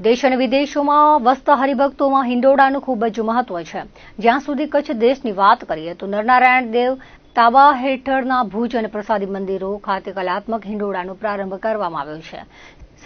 દેશ અને વિદેશોમાં વસતા હરિભક્તોમાં હિંડોળાનું ખૂબ જ મહત્વ છે. જ્યાં સુધી કચ્છ દેશની વાત કરીએ તો નરનારાયણ દેવ તાબા હેઠળના ભુજ અને પ્રસાદી મંદિરો ખાતે કલાત્મક હિંડોળાનો પ્રારંભ કરવામાં આવ્યો છે.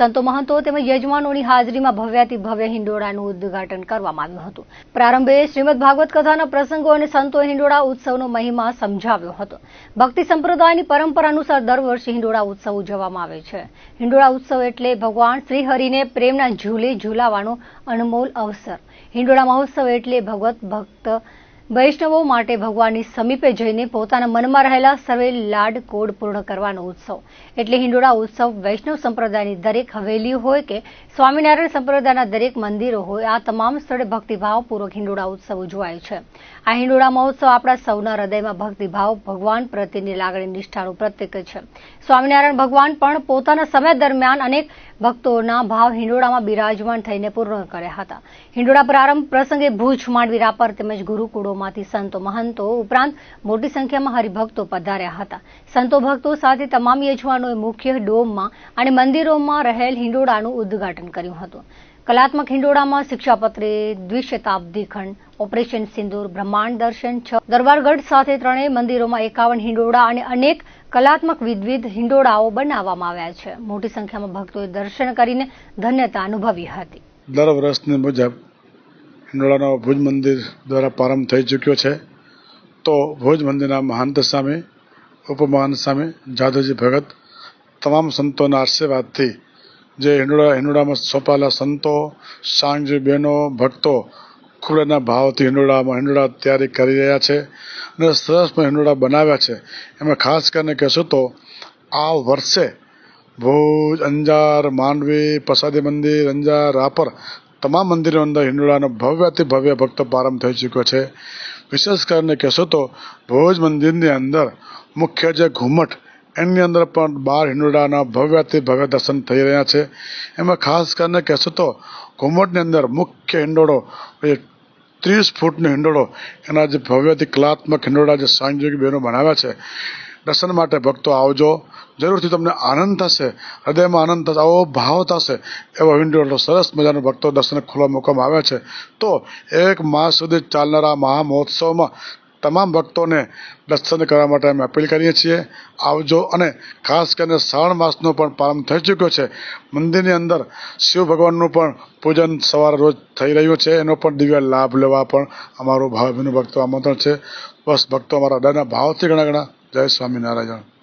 સંતો મહંતો તેમજ યજમાનોની હાજરીમાં ભવ્યાતિ ભવ્ય હિંડોળાનું ઉદ્ઘાટન કરવામાં આવ્યું હતું. પ્રારંભે શ્રીમદ ભાગવત કથાના પ્રસંગો અને સંતો હિંડોળા ઉત્સવનો મહિમા સમજાવ્યો હતો. ભક્તિ સંપ્રદાયની પરંપરા અનુસાર દર વર્ષે હિંડોળા ઉત્સવ ઉજવવામાં આવે છે. હિંડોળા ઉત્સવ એટલે ભગવાન શ્રીહરિને પ્રેમના ઝૂલે ઝૂલાવાનો અનમોલ અવસર. હિંડોળા મહોત્સવ એટલે ભગવત ભક્ત વૈષ્ણવો માટે ભગવાનની સમીપે જઈને પોતાના મનમાં રહેલા સર્વે લાડ કોડ પૂર્ણ કરવાનો ઉત્સવ. એટલે હિંડોળા ઉત્સવ વૈષ્ણવ સંપ્રદાયની દરેક હવેલી હોય કે સ્વામિનારાયણ સંપ્રદાયના દરેક મંદિરો હોય, આ તમામ સ્થળે ભક્તિભાવપૂર્વક હિંડોળા ઉત્સવ ઉજવાય છે. આ હિંડોળા મહોત્સવ આપણા સૌના હૃદયમાં ભક્તિભાવ, ભગવાન પ્રત્યેની લાગણી, નિષ્ઠાનું પ્રતીક છે. સ્વામિનારાયણ ભગવાન પણ પોતાના સમય દરમિયાન અનેક ભક્તોના ભાવ હિંડોળામાં બિરાજમાન થઈને પૂર્ણ કર્યા હતા. હિંડોળા પ્રારંભ પ્રસંગે ભુજ, માંડવી, રાપર તેમજ ગુરુકુળોમાંથી સંતો મહંતો ઉપરાંત મોટી સંખ્યામાં હરિભક્તો પધાર્યા હતા. સંતો ભક્તો સાથે તમામ યજમાનોએ મુખ્ય ડોમમાં અને મંદિરોમાં રહેલ હિંડોળાનું ઉદ્ઘાટન કર્યું હતું. કલાત્મક હિંડોળામાં શિક્ષાપત્રે, દ્વિશતાબ્દી ખંડ, ઓપરેશન સિંદૂર, બ્રહ્માંડ દર્શન, છ દરબારગઢ સાથે ત્રણેય મંદિરોમાં એકાવન હિંડોળા અને અનેક કલાત્મક વિવિધ હિંડોળાઓ બનાવવામાં આવ્યા છે. મોટી સંખ્યામાં ભક્તોએ દર્શન કરીને ધન્યતા અનુભવી હતી. દર વર્ષની મુજબ હિંડોળાનો ભુજ મંદિર દ્વારા પ્રારંભ થઈ ચૂક્યો છે. તો ભુજ મંદિરના મહંત સામે ઉપમહંત સામે જાદવજી ભગત, તમામ સંતોના આશીર્વાદથી જે હિંડોળા, હિંડોળામાં સોંપાયેલા સંતો સાંગજી બહેનો, ભક્તો ખૂબ એના ભાવથી હિંડોળામાં હિંડોળા તૈયારી કરી રહ્યા છે અને સરસ પણ હિંડોળા બનાવ્યા છે. એમાં ખાસ કરીને કહેશું તો આ વર્ષે ભુજ અંજાર, માંડવી, પ્રસાદી મંદિર, અંજાર, રાપર તમામ મંદિરો અંદર હિંડોળાનો ભવ્યથી ભવ્ય ભક્તો પ્રારંભ થઈ ચૂક્યો છે. વિશેષ કરીને કહેશો તો, ભોજ મંદિરની અંદર મુખ્ય જે ઘુમટ, એની અંદર પણ બાર હિંડોળાના ભવ્યથી ભવ્ય દર્શન થઈ રહ્યા છે. એમાં ખાસ કરીને કહેશો તો, ઘુમટની અંદર મુખ્ય હિંડોળો ત્રીસ ફૂટનો હિંડોળો, એના જે ભવ્યથી કલાત્મક હિંડોળા જે સાંજયોગી બહેનો બનાવ્યા છે. દર્શન માટે ભક્તો આવજો. જરૂરથી તમને આનંદ થશે. હૃદયમાં આનંદ થશે. આવો ભાવ થશે. એવો હિંડોળો સરસ મજાનો ભક્તો દર્શન ખોલવા મૂકવામાં આવે છે. તો એક માસ સુધી ચાલનારા મહા મહોત્સવમાં તમામ ભક્તોને દર્શન કરવા માટે અમે અપીલ કરીએ છીએ. આવજો અને ખાસ કરીને શ્રાવણ માસનો પણ પ્રારંભ થઈ ચૂક્યો છે. મંદિરની અંદર શિવ ભગવાનનું પણ પૂજન સવારે રોજ થઈ રહ્યું છે. એનો પણ દિવ્ય લાભ લેવા પણ અમારું ભાવભીનું ભક્તો આમંત્રણ છે. બસ ભક્તો અમારા હૃદયના ભાવથી ઘણા ઘણા જય સ્વામિનારાયણ.